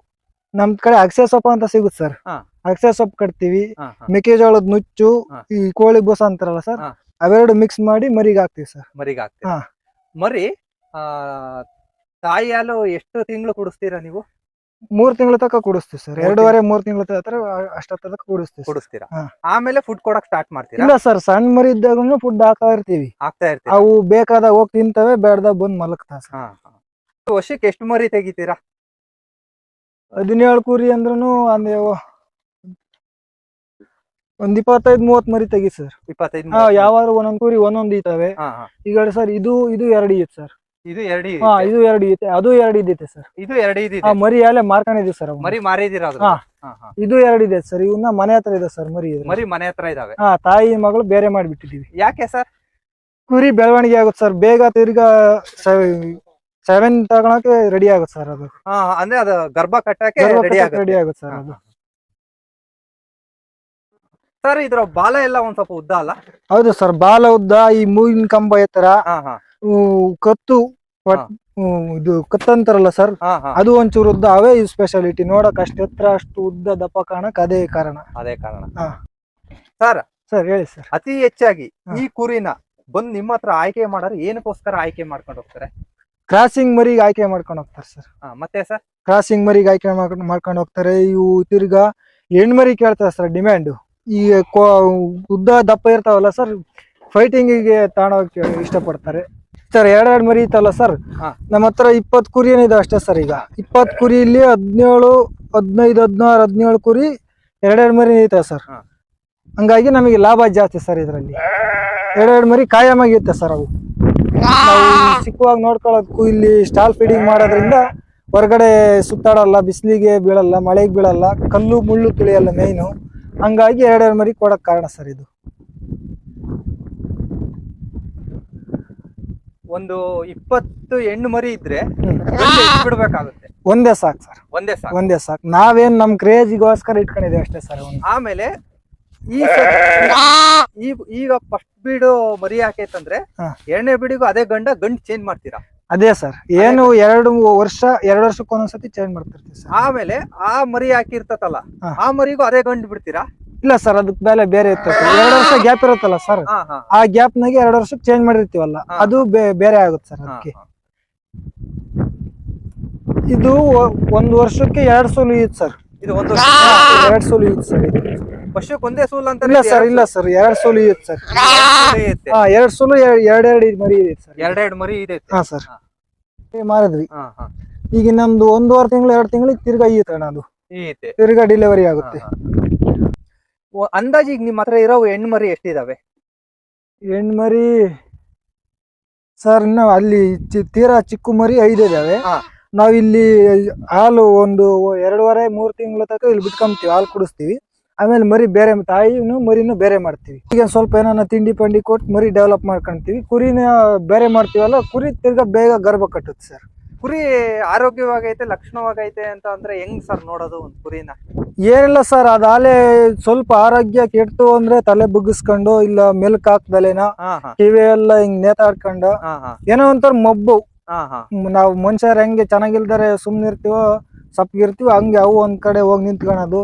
ನಮ್ ಕಡೆ ಅಕ್ಷಯ ಸೊಪ್ಪ ಅಂತ ಸಿಗುತ್ತೆ ಸರ್. ಹಾ. ಅಕ್ಷಯ ಸೊಪ್ಪು ಕಟ್ತೀವಿ. ಹಾ ಹಾ. ಮೆಕ್ಕೆಜೋಳದ ನುಚ್ಚು ಹಾ. ಈ ಕೋಳಿ ಬೋಸ ಅಂತಾರಲ್ಲ ಸರ್ ಹಾ. ಅವೆರಡು ಮಿಕ್ಸ್ ಮಾಡಿ ಮರಿಗೆ ಹಾಕ್ತಿವಿ ಸರ್. ಮರಿಗೆ ಹಾಕ್ತೀರಾ? ಹಾ. ಮರಿ ತಾಯಿ ಹಾಲು ಎಷ್ಟು ತಿಂಗಳು ಕುಡಿಸ್ತೀರಾ ನೀವು? ಮೂರ್ ತಿಂಗಳ ತನಕ ಕುಡಿಸ್ತೀವಿ ಸರ್. ಎರಡೂವರೆ ಮೂರ್ ತಿಂಗಳ ಹತ್ರ ಅಷ್ಟೊತ್ತ ಕುಡಿಸ್ತೀವಿ. ಕುಡಿಸ್ತೀರಾ? ಹಾ. ಆಮೇಲೆ ಫುಡ್ ಕೊಡಕ್ ಸ್ಟಾರ್ಟ್ ಮಾಡ್ತೀರಾ? ಇಲ್ಲ ಸರ್ ಸಣ್ಣ ಮರಿ ಇದ್ದಾಗೂ ಫುಡ್ ಹಾಕ್ತಾ ಇರ್ತೀವಿ. ಹಾಕ್ತಾ ಇರ್ತೀವಿ ಅವು ಬೇಕಾದಾಗ ಹೋಗಿ ತಿಂತವೆ ಬೇಡದಾಗ ಬಂದ್ ಮಲಗ್ತಾವ ಸರ್. ಹಾ ಹಾ. ವರ್ಷಕ್ಕೆ ಎಷ್ಟು ಮರಿ ತೆಗಿತೀರಾ? ಹದಿನೇಳು ಕುರಿ ಅಂದ್ರೂ ಅಂದ ಒಂದ್ ಇಪ್ಪತ್ತೈದು ಮೂವತ್ ಮರಿ ತೆಗಿ ಸರ್. ಇಪ್ಪತ್ತೈದು ಹಾ ಯಾವಾರು ಒಂದೊಂದ್ ಕುರಿ ಒಂದೊಂದ್ ಇತಾವೆ ಹಾ ಹಾ. ಈಗ ಸರ್ ಇದು ಇದು ಎರಡು ಇತ್ತು ಸರ್. ಇದು ಎರಡು ಹಾ ಇದು ಎರಡು ಐತೆ ಅದು ಎರಡು ಇದೈತೆ ಸರ್. ಇದು ಎರಡು ಹಾ ಇದಿದೆ ಮರಿ ಅಲ್ಲೇ ಮಾರ್ಕೊಂಡಿದ್ದೀವಿ ಸರ್ ಮರಿ ಮಾರಿದಿರ ಹಾ. ಇದು ಎರಡು ಇದೆ ಸರ್. ಇವನ್ನ ಮನೆ ಹತ್ರ ಇದೆ ಸರ್ ಮರಿ. ಮರಿ ಮನೆ ಹತ್ರ ಇದಾವೆ. ಹಾ ತಾಯಿ ಮಗಳು ಬೇರೆ ಮಾಡಿಬಿಟ್ಟಿದೀವಿ. ಯಾಕೆ ಸರ್? ಕುರಿ ಬೆಳವಣಿಗೆ ಆಗುತ್ತೆ ಸರ್. ಬೇಗ ತಿರ್ಗಾ ಸೆವೆನ್ ತಗೊಳಕ್ಕೆ ರೆಡಿ ಆಗುತ್ತೆ ಸರ್ ಅದು. ಹಾ ಅಂದ್ರೆ ಅದು ಗರ್ಭ ಕಟ್ಟಕ್ಕೆ ರೆಡಿ ಆಗುತ್ತೆ. ರೆಡಿ ಆಗುತ್ತೆ ಸರ್ ಅದು. ಸರ್ ಇದ್ರ ಬಾಲ ಎಲ್ಲ ಒಂದ್ ಸ್ವಲ್ಪ ಉದ್ದ ಅಲ್ಲ? ಹೌದು ಸರ್. ಬಾಲ ಉದ್ದ ಈ ಮೂಗಿನ ಕಂಬ ಎತ್ತರ ಹಾ ಹಾ. ಕತ್ತು. ಇದು ಕತ್ತಂತಾರಲ್ಲ ಸರ್ ಅದು ಒಂಚೂರು ಉದ್ದ ಅವೇ ಈ ಸ್ಪೆಷಾಲಿಟಿ ನೋಡಕ್ ಅಷ್ಟು ಎತ್ತರ ಅಷ್ಟು ಉದ್ದ ದಪ್ಪ ಕಾಣಕ್ ಅದೇ ಕಾರಣ. ಅದೇ ಕಾರಣ. ಸರ್ ಸರ್ ಹೇಳಿ ಸರ್ ಅತಿ ಹೆಚ್ಚಾಗಿ ಈ ಕುರಿನ ಬಂದ್ ನಿಮ್ಮ ಹತ್ರ ಆಯ್ಕೆ ಮಾಡೋರು ಏನಕ್ಕೋಸ್ಕರ ಆಯ್ಕೆ ಮಾಡ್ಕೊಂಡು ಹೋಗ್ತಾರೆ? ಕ್ರಾಸಿಂಗ್ ಮರಿಗೆ ಆಯ್ಕೆ ಮಾಡ್ಕೊಂಡು ಹೋಗ್ತಾರೆ ಸರ್ ಮತ್ತೆ ಸರ್ ಕ್ರಾಸಿಂಗ್ ಮರಿಗೆ ಆಯ್ಕೆ ಮಾಡ್ಕೊಂಡು ಮಾಡ್ಕೊಂಡು ಹೋಗ್ತಾರೆ. ಇವು ತಿರ್ಗಾ ಹೆಣ್ಮರಿ ಕೇಳ್ತಾರೆ ಸರ್ ಡಿಮ್ಯಾಂಡ್ ಈ ಉದ್ದ ದಪ್ಪ ಇರ್ತಾವಲ್ಲ ಸರ್ ಫೈಟಿಂಗಿಗೆ ತಾಣ ಇಷ್ಟಪಡ್ತಾರೆ. ಸರ್ ಎರಡೆರಡು ಮರಿ ಇತ್ತಲ್ಲ ಸರ್. ನಮ್ಮ ಹತ್ರ ಇಪ್ಪತ್ತು ಕುರಿ ಏನಿದೆ ಅಷ್ಟೇ ಸರ್ ಈಗ. ಇಪ್ಪತ್ತು ಕುರಿಯಲ್ಲಿ ಹದಿನೇಳು ಹದಿನೈದು ಹದಿನಾರು ಹದಿನೇಳು ಕುರಿ ಎರಡೆರಡು ಮರಿ ಐತೆ ಸರ್. ಹಂಗಾಗಿ ನಮಗೆ ಲಾಭ ಜಾಸ್ತಿ ಸರ್ ಇದರಲ್ಲಿ. ಎರಡೆರಡು ಮರಿ ಕಾಯಮಾಗಿರುತ್ತೆ ಸರ್ ಅವು. ನಾವು ಸಿಕ್ಕುವಾಗ ನೋಡ್ಕೊಳ್ಳೋದಕ್ಕೂ ಇಲ್ಲಿ ಸ್ಟಾಲ್ ಫೀಡಿಂಗ್ ಮಾಡೋದ್ರಿಂದ ಹೊರಗಡೆ ಸುತ್ತಾಡಲ್ಲ ಬಿಸಿಲಿಗೆ ಬೀಳಲ್ಲ ಮಳೆಗೆ ಬೀಳಲ್ಲ ಕಲ್ಲು ಮುಳ್ಳು ತುಳಿಯಲ್ಲ ಮೇಯ್ನು ಹಂಗಾಗಿ ಎರಡೆರಡು ಮರಿ ಕೊಡಕ್ ಕಾರಣ ಸರ್ ಇದು. ಒಂದು ಇಪ್ಪತ್ತು ಹೆಣ್ಣು ಮರಿ ಇದ್ರೆ ಬಿಡ್ಬೇಕಾಗುತ್ತೆ. ಒಂದೇ ಸಾಕು ಸರ್. ಒಂದೇ ಸಾಕು. ಒಂದೇ ಸಾಕು. ನಾವೇನ್ ನಮ್ ಕ್ರೇಜಿಗೋಸ್ಕರ ಇಟ್ಕೊಂಡಿದ್ದೇವೆ ಅಷ್ಟೇ ಸರ್ ಆಮೇಲೆ ಈ ಸರಿ- ಈ- ಈಗ ಫಸ್ಟ್ ಬೀಡು ಮರಿ ಹಾಕೈತಂದ್ರೆ ಹಾ. ಎರಡನೇ ಬೀಡಿಗೂ ಅದೇ ಗಂಡ ಗಂಡು ಚೇಂಜ್ ಮಾಡ್ತೀರಾ? ಅದೇ ಸರ್. ಏನು ಎರಡು ವರ್ಷ ಎರಡು ವರ್ಷಕ್ಕೆ ಒಂದೊಂದ್ಸತಿ ಚೇಂಜ್ ಮಾಡ್ತಿರ್ತೀವಿ ಸರ್. ಆಮೇಲೆ ಆ ಮರಿ ಹಾಕಿರ್ತತಲ್ಲ. ಆ ಮರಿಗೂ ಅದೇ ಗಂಡು ಬಿಡ್ತೀರಾ? ಇಲ್ಲ ಸರ್ ಅದಕ್ ಬೆಲೆ ಬೇರೆ ಇರ್ತದೆ. ಎರಡು ವರ್ಷ ಗ್ಯಾಪ್ ಇರುತ್ತಲ್ಲ ಸರ್ ಹಾ ಹಾ. ಆ ಗ್ಯಾಪ್ ನಾಗೆ ಎರಡು ವರ್ಷಕ್ಕೆ ಚೇಂಜ್ ಮಾಡಿರ್ತೀವಲ್ಲ ಹಾ. ಅದು ಬೇ- ಬೇರೆ ಆಗುತ್ತೆ ಸರ್ ಹಾ, ಅದಕ್ಕೆ. ಹಾ. ಇದು ಒ- ಒಂದ್ ವರ್ಷಕ್ಕೆ ಎರಡ್ ಸೋಲು ಇತ್ತು ಸರ್ ಇದು ಒಂದು ಎರಡ್ ಸೋಲು ಇತ್ತು ಸರ್ ಇದು ವರ್ಷಕ್ಕೆ ಒಂದೇ ಸೂಲ್ ಅಂತ ಇಲ್ಲ ಸರ್ ಇಲ್ಲ ಸರ್ ಎರಡ್ ಸೋಲು ಇತ್ತು ಸರ್ ಹಾ ಎರಡ್ ಸೋಲು ಎರಡೆರಡು ಮರಿ ಇದೆ ಸರ್ ಎರಡೆರಡು ಮರಿ ಇದೆ ಹಾ ಸರ್ ಮಾರಿದ್ವಿ. ಹಾ ಹಾ. ಈಗ ನಮ್ದು ಒಂದೂವರೆ ತಿಂಗಳು ಎರಡು ತಿಂಗಳಿಗೆ ತಿರ್ಗಾ ಈ ಅದು. ತಿರ್ಗಾ ಡೆಲಿವರಿ ಆಗುತ್ತೆ. ಅಂದಾಜಿಗೆ ನಿಮ್ಮ ಹತ್ರ ಇರೋ ಹೆಣ್ಣು ಮರಿ ಎಷ್ಟಿದಾವೆ? ಹೆಣ್ಮರಿ ಸರ್ ನಾವು ಅಲ್ಲಿ ಚಿ- ತೀರಾ ಚಿಕ್ಕ ಮರಿ ಐದು ಇದಾವೆ ಹಾ. ಇಲ್ಲಿ ಹಾಲು ಒಂದು ಎರಡೂವರೆ ಮೂರ್ ತಿಂಗಳ ತನಕ ಇಲ್ಲಿ ಬಿಟ್ಕೊಂತೀವಿ ಹಾಲು ಕುಡಿಸ್ತೀವಿ. ಆಮೇಲೆ ಮರಿ ಬೇರೆ ತಾಯಿನೂ ಮರಿನೂ ಬೇರೆ ಮಾಡ್ತೀವಿ. ಈಗ ಸ್ವಲ್ಪ ಏನಾನ ತಿಂಡಿ ಪಂಡಿ ಕೊಟ್ಟು ಮರಿ ಡೆವಲಪ್ ಮಾಡ್ಕೊಂತೀವಿ. ಕುರಿನ ಬೇರೆ ಮಾಡ್ತೀವಲ್ಲ ಕುರಿ ತಿರ್ಗಾ ಬೇಗ ಗರ್ಭ ಕಟ್ಟುತ್ತೆ ಸರ್. ಕುರಿ ಆರೋಗ್ಯವಾಗೈತೆ ಲಕ್ಷಣವಾಗೈತೆ ಅಂತ ಅಂದ್ರೆ ಹೆಂಗ್ ಸರ್ ನೋಡೋದು ಒಂದ್ ಕುರಿನ? ಏನಿಲ್ಲ ಸರ್ ಅದಾಲೆ ಸ್ವಲ್ಪ ಆರೋಗ್ಯ ಕೆಟ್ಟು ಅಂದ್ರೆ ತಲೆ ಬುಗ್ಗಿಸ್ಕೊಂಡು ಇಲ್ಲ ಮೆಲ್ಕ್ ಹಾಕ್ದಲೇನ ಹಾ ಹಾ. ಕಿವಿ ಎಲ್ಲ ಹಿಂಗ್ ನೇತಾಡ್ಕೊಂಡು ಹಾ ಹಾ. ಏನೋ ಒಂಥರ ಮಬ್ಬು. ಹಾ ಹಾ. ಮ್, ನಾವು ಮನುಷ್ಯರು ಹೆಂಗೆ ಚೆನ್ನಾಗಿಲ್ದರೆ ಸುಮ್ಮನೆ ಇರ್ತೀವೋ ಸಪ್ಪಗಿರ್ತೀವೋ ಹಂಗೆ ಅವು ಒಂದ್ ಕಡೆ ಹೋಗಿ ನಿಂತ್ಕೊಳೋದು.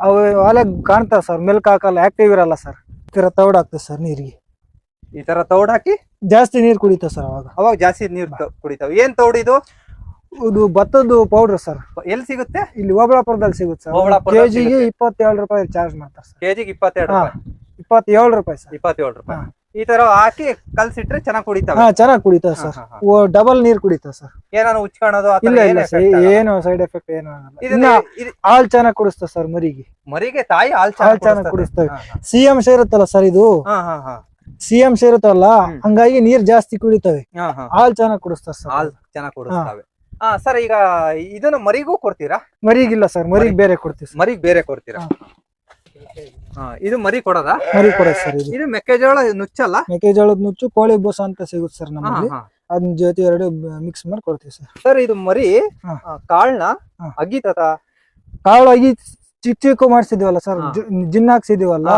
ಅವು ಅಲೆ ಕಾಣ್ತಾವೆ ಸರ್ ಮೆಲ್ಕ್ ಹಾಕಲ್ಲ ಆಕ್ಟಿವ್ ಇರಲ್ಲ ಸರ್. ತೀರ ತೌಡ್ ಆಗ್ತದೆ ಸರ್ ನೀರಿಗೆ. ಈ ತರ ತೌಡ್ ಹಾಕಿ? ಜಾಸ್ತಿ ನೀರು ಕುಡಿತಾವ ಸರ್ ಅವಾಗ. ಅವಾಗ ಜಾಸ್ತಿ ನೀರ್ ಕುಡಿತಾವ. ಏನ್ ತೌಡ್ ಇದು? ಭತ್ತದ ಪೌಡರ್ ಸರ್. ಎಲ್ಲಿ ಸಿಗುತ್ತೆ? ಇಲ್ಲಿ ಓಬಳಾಪುರದಲ್ಲಿ ಸಿಗುತ್ತೆ ಸರ್. ಕೆಜಿಗೆ. ಇಪ್ಪತ್ತೇಳು ರೂಪಾಯಿ ಚಾರ್ಜ್ ಮಾಡ್ತಾರೆ ಸರ್. ಕೆಜಿಗೆ ಇಪ್ಪತ್ತೆರಡು ಇಪ್ಪತ್ತೇಳು ರೂಪಾಯಿ ಸರ್. ಇಪ್ಪತ್ತೇಳು ರೂಪಾಯಿ. ಈ ತರ ಹಾಕಿ ಕಲ್ಸಿಟ್ರೆ ಚೆನ್ನಾಗ್ ಕುಡಿತಾವ. ಹಾ ಚೆನ್ನಾಗಿ ಕುಡಿತಾವೆ ಸರ್. ಡಬಲ್ ನೀರ್ ಕುಡಿತಾವ ಸರ್. ಏನಾನು ಉಚ್ಕೊಳೋದು ಇಲ್ಲ ಇಲ್ಲ ಏನು ಸೈಡ್ ಎಫೆಕ್ಟ್ ಏನು ಇದನ್ನ ಇದು- ಹಾಲ್ ಚೆನ್ನಾಗಿ ಕುಡಿಸ್ತಾವ ಸರ್ ಮರಿಗೆ. ಮರಿಗೆ ತಾಯಿ ಹಾಲ್ ಹಾಲ್ ಚೆನ್ನಾಗಿ ಸಿಎಂ ಕುಡಿಸ್ತವೆ. ಹಾ, ಸಿ ಅಂಶ ಇರುತ್ತಲ್ಲ ಸರ್ ಇದು? ಹಾ ಹಾ ಹಾ. ಸಿ ಎಂ ಇರುತ್ತಲ್ಲ ಹ್ಮ್. ಹಂಗಾಗಿ ನೀರ್ ಜಾಸ್ತಿ ಕುಡಿತವೆ. ಹಾ ಹಾ. ಹಾಲ್ ಚೆನ್ನಾಗಿ ಕುಡಿಸ್ತಾರೆ ಸರ್. ಹಾಲ್ ಚೆನ್ನಾಗಿ ಕುಡಿಸ್ತಾವೆ. ಹಾ ಸರ್ ಈಗ ಇದನ್ನ ಮರಿಗೂ ಕೊಡ್ತೀರಾ? ಮರಿಗಿಲ್ಲ ಸರ್ ಮರಿಗ್ ಬೇರೆ ಕೊಡ್ತೀವಿ ಮರಿ ಮರಿಗ್ ಬೇರೆ ಕೊಡ್ತೀರಾ? ಇದು ಮರಿ ಕೊಡೋದಾ? ಮರಿ ಕೊಡೋದು ಸರ್ ಇದು. ಮೆಕ್ಕೆಜೋಳ ನುಚ್ಚಲ್ಲ? ಮೆಕ್ಕೆಜೋಳದ ನುಚ್ಚು ಕೋಳಿ ಬೋಸ ಅಂತ ಸಿಗುತ್ತೆ ಸರ್ ನಮ್ಗೆ ನಮ್ಮಲ್ಲಿ. ಹಾ. ಅದ್ರ ಜೊತೆ ಎರಡು ಮಿಕ್ಸ್ ಮಾಡಿ ಕೊಡ್ತೀವಿ ಸರ್. ಸರ್ ಇದು ಮರಿ ಕಾಳ್ನ. ಅಗಿತದ? ಕಾಳು ಅಗಿ ಚಿಕ್ಕ ಚಿಕ್ಕ ಮಾಡಿಸಿದೀವಲ್ಲ ಸರ್ ಜಿನ್ ಹಾಕ್ಸಿದೀವಲ್ಲ?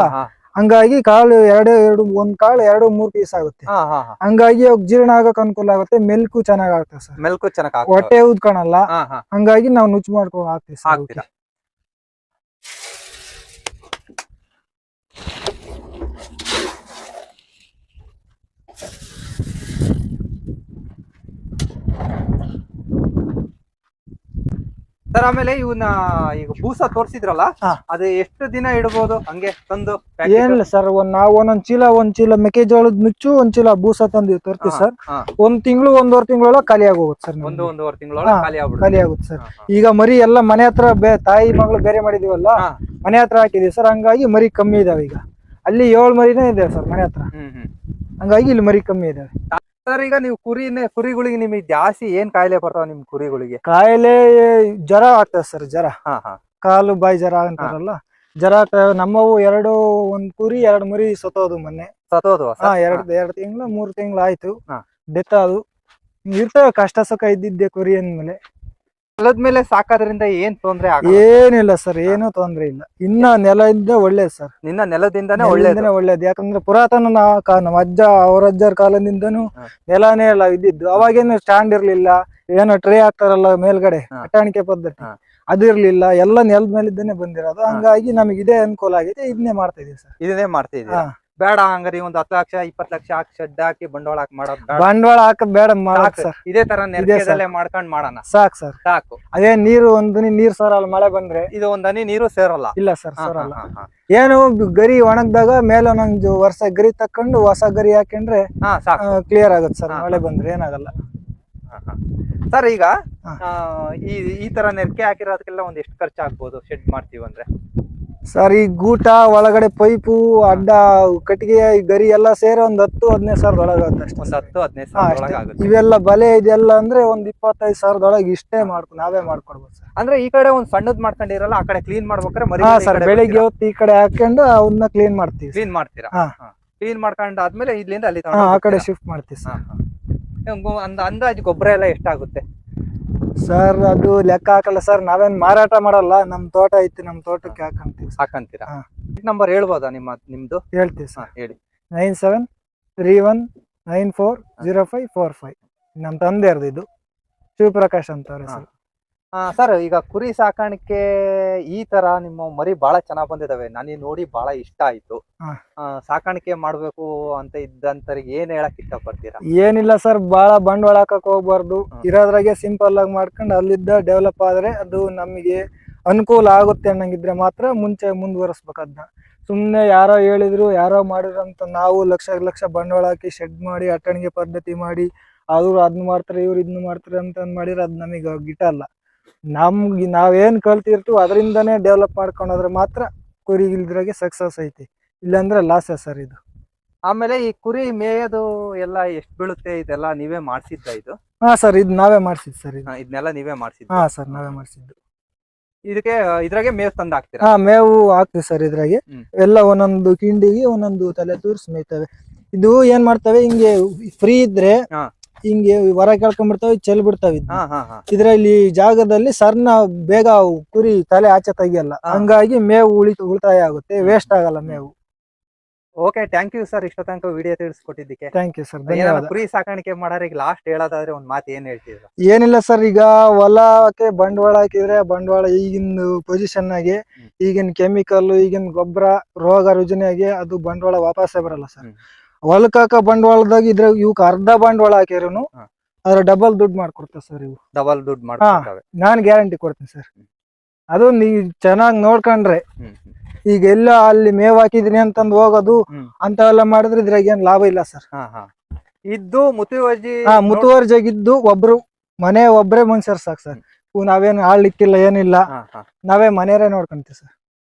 ಹಂಗಾಗಿ ಕಾಳು ಎರಡು ಎರಡು ಒಂದ್ ಕಾಳು ಎರಡು ಮೂರ್ ಪೀಸ್ ಆಗುತ್ತೆ. ಹಂಗಾಗಿ ಅವ್ ಜೀರ್ಣ ಆಗಕ್ ಅನುಕೂಲ ಆಗುತ್ತೆ ಮೆಲ್ಕು ಚೆನ್ನಾಗ್ ಆಗ್ತದೆ ಸರ್. ಮೆಲ್ಕು ಚೆನ್ನಾಗಿ ಹೊಟ್ಟೆ ಹಾ ಹಂಗಾಗಿ ನಾವು ನುಚ್ಚು ಮಾಡ್ಕೊಂಡು ಹಾಕ್ತೀವಿ ಸರ್ ಆಮೇಲೆ ಇವನ್ನ ಈಗ ಬೂಸ ತೋರ್ಸಿದ್ರಲ್ಲ ಹಾ. ಅದು ಎಷ್ಟು ದಿನ ಇಡಬಹುದು ಹಂಗೆ ತಂದು packet? ಏನಿಲ್ಲ ಸರ್ ಒಂದ್ ನಾವ್ ಒಂದೊಂದ್ ಚೀಲ ಒಂದ್ ಚೀಲ ಮೆಕ್ಕೆಜೋಳದ ನುಚ್ಚು ಒಂದ್ ಚೀಲ ಬೂಸ ತಂದು ತರ್ತೀವಿ ಸರ್ ಹಾ. ಒಂದ್ ತಿಂಗಳು ಒಂದೂವರೆ ತಿಂಗಳೊಳ ಖಾಲಿ ಆಗೋಗುತ್ತೆ ಸರ್ ಒಂದು. ಒಂದೂವರೆ ತಿಂಗಳೊಳಗೆ ಹಾ, ಖಾಲಿ ಆಗ್ಬಿಡುತ್ತೆ ಖಾಲಿ ಆಗುತ್ತೆ ಸರ್ ಹಾ, ಹಾ. ಈಗ ಮರಿ ಎಲ್ಲ ಮನೆ ಹತ್ರ ಬೇ- ತಾಯಿ ಮಗಳು ಬೇರೆ ಮಾಡಿದೀವಲ್ಲ ಹಾ. ಮನೆ ಹತ್ರ ಹಾಕಿದೀವಿ ಸರ್ ಹಂಗಾಗಿ ಮರಿ ಕಮ್ಮಿ ಇದಾವೆ ಈಗ ಅಲ್ಲಿ ಏಳು ಮರಿನೇ ಇದೆ ಸರ್ ಮನೆ ಹತ್ರ ಹ್ಮ್ ಹ್ಮ್ ಹಂಗಾಗಿ ಇಲ್ಲಿ ಮರಿ ಕಮ್ಮಿ ಇದಾವೆ ಸರ್ ಈಗ ನೀವು ಕುರಿನೇ ಕುರಿಗಳಿಗೆ ನಿಮಗೆ ಜಾಸ್ತಿ ಏನ್ ಕಾಯಿಲೆ ಬರ್ತಾವ ನಿಮ್ ಕುರಿಗಳಿಗೆ? ಕಾಯಿಲೆ ಜ್ವರ ಆಗ್ತದೆ ಸರ್ ಜ್ವರ. ಹಾ ಹಾ. ಕಾಲು ಬಾಯಿ ಜ್ವರ ಅಂತಾರಲ್ಲ ಜ್ವರ ನಮ್ಮವು ಎರಡು ಒಂದ್ ಕುರಿ ಎರಡು ಮುರಿ ಸತ್ತೋದು ಮೊನ್ನೆ. ಸತ್ತೋದು ಹಾ ಎರಡ್ ಎರಡ್ ತಿಂಗಳು ಮೂರ್ ತಿಂಗಳು ಆಯ್ತು. ಹಾ. ಡೆತ್ ಅದು ಇರ್ತವೆ ಕಷ್ಟ ಸುಖ ಇದ್ದಿದ್ದೆ ಕುರಿ ಅಂದ್ಮೇಲೆ. ಹೊಲದ ಮೇಲೆ ಸಾಕೋದ್ರಿಂದ ಏನ್ ತೊಂದ್ರೆ ಏನಿಲ್ಲ ಸರ್ ಏನು ತೊಂದ್ರೆ ಇಲ್ಲ. ಇನ್ನ ನೆಲದಿಂದ ಒಳ್ಳೇದ್ ಸರ್. ನಿನ್ನ ನೆಲದಿಂದಾನೇ ಒಳ್ಳೇದೇ. ಒಳ್ಳೇದು. ಯಾಕಂದ್ರೆ ಪುರಾತನ ನಮ್ಮ ಅಜ್ಜ ಅವ್ರ ಅಜ್ಜರ ಕಾಲದಿಂದನೂ ನೆಲನೇ ಎಲ್ಲ ಇದ್ದಿದ್ದು. ಅವಾಗೇನು ಸ್ಟ್ಯಾಂಡ್ ಇರ್ಲಿಲ್ಲ. ಏನೋ ಟ್ರೇ ಹಾಕ್ತಾರಲ್ಲ ಮೇಲ್ಗಡೆ ಅಟಾಣಿಕೆ ಪದ್ಧತಿ. ಅದು ಅದಿರ್ಲಿಲ್ಲ ಎಲ್ಲ ನೆಲದ ಮೇಲಿದ್ದಾನೆ ಬಂದಿರೋದು. ಹಂಗಾಗಿ ನಮಗೆ ಇದೇ ಅನುಕೂಲ ಆಗಿದೆ. ಇದನ್ನೇ ಮಾಡ್ತಾ ಇದೀವಿ ಸರ್. ಇದನ್ನೇ ಮಾಡ್ತಾ ಹಾ. ಬೇಡ ಹಂಗಾರಿ ಒಂದ್ ಹತ್ತು ಲಕ್ಷ ಇಪ್ಪತ್ ಲಕ್ಷ ಹಾಕಿ ಶೆಡ್ ಹಾಕಿ ಬಂಡವಾಳ ಹಾಕಿ ಮಾಡೋದ್ ಬೇಡ. ಬಂಡವಾಳ ಹಾಕದ್ ಬೇಡ ಮಾಡಕ್ ಸಾಕು. ಸರ್. ಇದೇ ತರ ನೆಲೆ ನೆಲದಲ್ಲೇ ಮಾಡ್ಕೊಂಡ್ ಮಾಡೋಣ. ಸಾಕ್ ಸರ್. ಸಾಕು. ಅದೇ ನೀರು ಒಂದು ನೀರ್ ಸರಲ್ಲ ಮಳೆ ಬಂದ್ರೆ? ಇದು ಒಂದ್ ಹನಿ ನೀರು ಸೇರಲ್ಲ. ಇಲ್ಲ ಸರ್ ಹಾ, ಸರಲ್ಲ. ಹಾ, ಹಾ, ಏನು ಗರಿ ಒಣಗ್ದಾಗ ಮೇಲೆ ಒಂದೊಂದು ವರ್ಷ ಗರಿ ತಕೊಂಡು ಹೊಸ ಗರಿ ಹಾಕೊಂಡ್ರೆ ಹಾ ಸಾಕು. ಕ್ಲಿಯರ್ ಆಗುತ್ತೆ ಸರ್. ಮಳೆ ಬಂದ್ರೆ ಏನಾಗಲ್ಲ. ಸರ್ ಈಗ ಹಾ. ಆ, ಈ ಈ ತರ ನೆರಕೆ ಹಾಕಿರೋದಕ್ಕೆಲ್ಲ ಒಂದ್ ಎಷ್ಟು ಖರ್ಚು ಆಗ್ಬೋದು ಶೆಡ್ ಮಾಡ್ತೀವಿ ಅಂದ್ರೆ? ಸರ್ ಈ ಗೂಟ ಒಳಗಡೆ ಪೈಪು ಅಡ್ಡ ಕಟ್ಟಿಗೆ ಗರಿ ಎಲ್ಲ ಸೇರಿ ಒಂದ್ ಹತ್ತು ಹದಿನೈದು ಒಂದ್ ಸರ್. ಹತ್ತು ಹದಿನೈದು ಸಾವಿರ ಒಳಗೆ ಆಗುತ್ತೆ ಇವೆಲ್ಲ ಬಲೆ ಇದೆಲ್ಲ ಅಂದ್ರೆ ಒಂದ್ ಇಪ್ಪತ್ತೈದು ಸಾವಿರದೊಳಗೆ ಇಷ್ಟೇ ಮಾಡ್ಕೊಂಡು ನಾವೇ ಮಾಡ್ಕೊಡ್ಬೋದು ಸರ್. ಅಂದ್ರೆ ಈ ಕಡೆ ಒಂದ್ ಸಣ್ಣದ್ ಮಾಡ್ಕೊಂಡಿರಲ್ಲ ಆ ಕಡೆ ಕ್ಲೀನ್ ಮಾಡ್ಬೇಕಾದ್ರೆ ಮರಿ ಸರ್ ಬೆಳಿಗ್ಗೆ ಹೊತ್ತು ಈ ಕಡೆ ಹಾಕೊಂಡು ಅವನ್ನ ಕ್ಲೀನ್ ಮಾಡ್ತೀವಿ ಕ್ಲೀನ್ ಮಾಡ್ತೀರಾ. ಕ್ಲೀನ್ ಮಾಡ್ಕೊಂಡ್ ಆದ್ಮೇಲೆ ಇಲ್ಲಿಂದ ಅಲ್ಲಿ ಆ ಕಡೆ ಶಿಫ್ಟ್ ಮಾಡ್ತೀವಿ ಸರ್. ಅಂದಾಜು ಗೊಬ್ಬರ ಎಲ್ಲ ಎಷ್ಟಾಗುತ್ತೆ? ಸರ್ ಅದು ಲೆಕ್ಕ ಹಾಕಲ್ಲ ಸರ್ ನಾವೇನ್ ಮಾರಾಟ ಮಾಡಲ್ಲ. ನಮ್ ತೋಟ ಐತಿ ನಮ್ ತೋಟಕ್ಕೆ ಹಾಕಂತೀವಿ ಸಾಕಂತೀರಾ ಹಾ. ನಂಬರ್ ಹೇಳ್ಬೋದಾ ನಿಮ್ಮ ನಿಮ್ದು? ಹೇಳ್ತೀವಿ ಹಾ ಸರ್ ಹೇಳಿ. Nine seven three one nine four zero five four five ನಮ್ಮ ತಂದೆಯರ್ದು ಇದು. ಶಿವಪ್ರಕಾಶ್ ಅಂತ ಸರ್ ಹೆಸರು ಸರ್ ಈಗ ಕುರಿ ಸಾಕಾಣಿಕೆ ಈ ತರ ನಿಮ್ಮ ಮರಿ ಬಹಳ ಚೆನ್ನಾಗ್ ಬಂದಿದಾವೆ. ನನಗೆ ನೋಡಿ ಬಹಳ ಇಷ್ಟ ಆಯ್ತು. ಸಾಕಾಣಿಕೆ ಮಾಡ್ಬೇಕು ಅಂತ ಇದ್ದಂತರಿಗೆ ಏನ್ ಹೇಳಕ್ ಇಷ್ಟಪಡ್ತೀರಾ? ಏನಿಲ್ಲ ಸರ್ ಬಹಳ ಬಂಡವಾಳ ಹಾಕಕ್ ಹೋಗ್ಬಾರ್ದು. ಇರೋದ್ರಾಗೆ ಸಿಂಪಲ್ ಆಗಿ ಮಾಡ್ಕೊಂಡು ಅಲ್ಲಿದ್ದ ಡೆವಲಪ್ ಆದ್ರೆ ಅದು ನಮಗೆ ಅನುಕೂಲ ಆಗುತ್ತೆ ಅನ್ನಂಗಿದ್ರೆ ಮಾತ್ರ ಮುಂಚೆ ಮುಂದುವರಿಸ್ಬೇಕು ಅದನ್ನ ಸುಮ್ಮನೆ ಯಾರೋ ಹೇಳಿದ್ರು ಯಾರೋ ಮಾಡಿದ್ರು ಅಂತ ನಾವು ಲಕ್ಷ ಲಕ್ಷ ಬಂಡವಾಳ ಹಾಕಿ ಶೆಡ್ ಮಾಡಿ ಅಟ್ಟಣಿಗೆ ಪದ್ಧತಿ ಮಾಡಿ ಅವ್ರು ಅದನ್ನ ಮಾಡ್ತಾರೆ ಇವ್ರು ಇದನ್ನ ಮಾಡ್ತಾರೆ ಅಂತ ಮಾಡಿದ್ರೆ ಅದು ನಮಗೆ ಗಿಟ್ಟಲ್ಲ ನಮ್ಗೆ ನಾವೇನ್ ಕಲ್ತಿರ್ತೀವಿ ಅದರಿಂದನೇ ಡೆವಲಪ್ ಮಾಡ್ಕೊಂಡೋದ್ರೆ ಮಾತ್ರ ಕುರಿ ಇಲ್ದ್ರಾಗೆ ಸಕ್ಸಸ್ ಐತಿ. ಇಲ್ಲಾಂದ್ರೆ ಲಾಸ ಸರ್ ಇದು. ಆಮೇಲೆ ಈ ಕುರಿ ಮೇಯೋದು ಎಲ್ಲ ಎಷ್ಟು ಬೀಳುತ್ತೆ ಇದೆಲ್ಲ ನೀವೇ ಮಾಡ್ಸಿದ್ದ ಇದು? ಹಾ ಸರ್ ಇದು ನಾವೇ ಮಾಡ್ಸಿದ್ ಸರ್ ಇದು. ಇದನ್ನೆಲ್ಲ ನೀವೇ ಮಾಡ್ಸಿದ್ದ. ಹಾ ಸರ್ ನಾವೇ ಮಾಡ್ಸಿದ್ದು. ಇದಕ್ಕೆ ಇದ್ರಾಗೆ ಮೇವ್ ತಂದು ಹಾಕ್ತೀರಾ? ಹಾ ಮೇವು ಹಾಕ್ತಿವಿ ಸರ್ ಇದ್ರಾಗೆ. ಹ್ಮ್. ಎಲ್ಲ ಒಂದೊಂದು ಕಿಂಡಿಗೆ ಒಂದೊಂದು ತಲೆ ತೂರ್ಸ್ ಮೇಯ್ತವೆ. ಇದು ಏನ್ ಮಾಡ್ತವೆ ಹಿಂಗೆ ಫ್ರೀ ಇದ್ರೆ ಹಾ. ಹಿಂಗೆ ಹೊರ ಕೆಳ್ಕೊಂಡ್ಬಿಡ್ತವೆ ಚೆಲ್ ಬಿಡ್ತಾವೆ ಇದ್ರಲ್ಲಿ ಜಾಗದಲ್ಲಿ ಸರ್ನ ಬೇಗ ಅವು ಕುರಿ ತಲೆ ಆಚೆ ತೆಗಿಯಲ್ಲ. ಹಂಗಾಗಿ ಮೇವು ಉಳಿ ಉಳಿತಾಯ ಆಗುತ್ತೆ ವೇಸ್ಟ್ ಆಗಲ್ಲ ಮೇವು. ಓಕೆ ಥ್ಯಾಂಕ್ ಯು ಸರ್ ಇಷ್ಟ ತನಕ ವಿಡಿಯೋ ತಿಳಿಸ್ಕೊಟ್ಟಿದ್ದಕ್ಕೆ ಥ್ಯಾಂಕ್ ಯು ಸರ್ ಧನ್ಯವಾದ. ಕುರಿ ಸಾಕಾಣಿಕೆ ಮಾಡೋರಿಗೆ ಲಾಸ್ಟ್ ಹೇಳೋದಾದ್ರೆ ಒಂದ್ ಮಾತು ಏನ್ ಹೇಳ್ತೀವಿ ಏನಿಲ್ಲ ಸರ್ ಈಗ ಹೊಲಕ್ಕೆ ಬಂಡವಾಳ ಹಾಕಿದ್ರೆ ಬಂಡವಾಳ ಈಗಿನ ಪೊಸಿಷನ್ ಆಗಿ ಈಗಿನ ಕೆಮಿಕಲ್ ಈಗಿನ ಗೊಬ್ಬರ ರೋಗ ರುಜಿನಿಯಾಗಿ ಅದು ಬಂಡವಾಳ ವಾಪಸ್ಸೇ ಬರಲ್ಲ ಸರ್ ಹಾಕೋ ಬಂಡವಾಳದಾಗ ಇದ್ರ ಇವಕ್ ಅರ್ಧ ಬಂಡವಾಳ ಹಾಕಿರೋನು. ಅದ್ರ ಡಬಲ್ ದುಡ್ಡು ಮಾಡ್ಕೊಡ್ತಾರೆ ಸರ್ ಇವು ಡಬಲ್ ದುಡ್ಡು ಮಾಡ್ಕೊಳ್ತವೆ ನಾನ್ ಗ್ಯಾರಂಟಿ ಕೊಡ್ತೀನಿ ಸರ್ ಅದು ನೀ ಚೆನ್ನಾಗಿ ನೋಡ್ಕೊಂಡ್ರೆ. ಈಗ ಎಲ್ಲ ಅಲ್ಲಿ ಮೇವ್ ಹಾಕಿದೀನಿ ಅಂತಂದ್ ಹೋಗೋದು. ಅಂತವೆಲ್ಲ ಮಾಡಿದ್ರೆ ಇದ್ರಾಗ ಏನ್ ಲಾಭ ಇಲ್ಲ ಸರ್ ಇದ್ದು ಮುತುವರ್ಜಿ ಹಾ ಮುತುವರ್ಜಿಗಿದ್ದು ಒಬ್ರು ಮನೆ ಒಬ್ರೇ ಮನ್ಸರ್ ಸಾಕು ಸರ್ ಇವು ನಾವೇನು ಆಳ್ಲಿಕ್ಕಿಲ್ಲ ಏನಿಲ್ಲ. ನಾವೇ ಮನೆಯರೇ ನೋಡ್ಕೊಂತೀವಿ ಸರ್